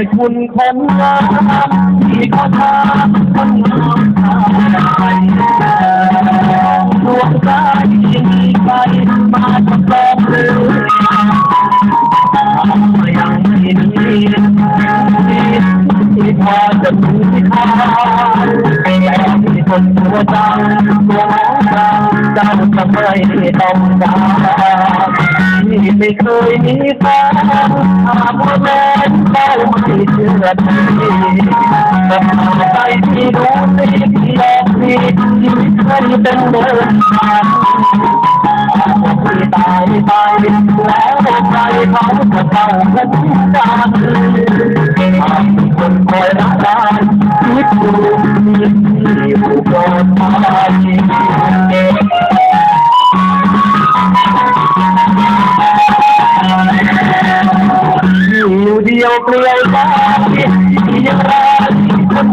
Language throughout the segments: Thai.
ให้คุณคนงามที่เขาทำคนงามตายดวงใจที่มีใครมาทดลองหรือยังไม่มีที่พอจะมีค่าแต่ที่คนตัวจังตัวเราเจ้าจะไม่ต้องการ ไม่เคยมีแฟนถามว่าแม่เจ้าไม่เชื่อทีแต่ใจที่รู้สิที่แรกที่ชีวิตเคยเป็นเดินทางที่ตายไปแล้วใครเขาจะเข้ากันกันทำคนคอยรักกันคิดดูมีที่ผู้ปลอดภัย يوٽني آيو آهي نيڻا راني پٽ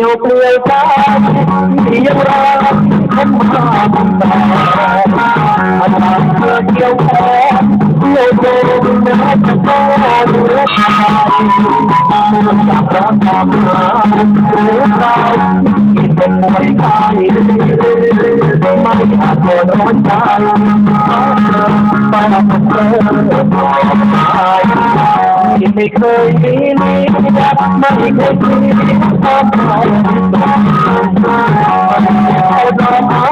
ញោមព្រាយតាពីយមរាខ្ញុំមកតាអត់បានធ្វើជាវតាលោកទៅអ្នកទៅទៅថាខ្ញុំចាប់ប្រកាសព្រោះតែពីទៅមកកាយមកអត់បានរត់តាមបានប្រឹង ไม่เคยมีนี้ไม่เคยมีความหมายเอาดอกไม้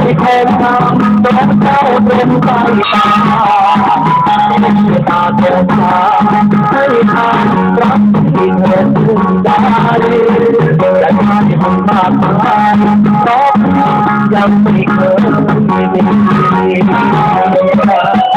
ที่แทนทางดอกเจ้าเป็นใจตาตาโตตาให้ทางรักที่เงินขึ้ได้แต่ไม่คนมากมายเพราะยังไม่เคยมี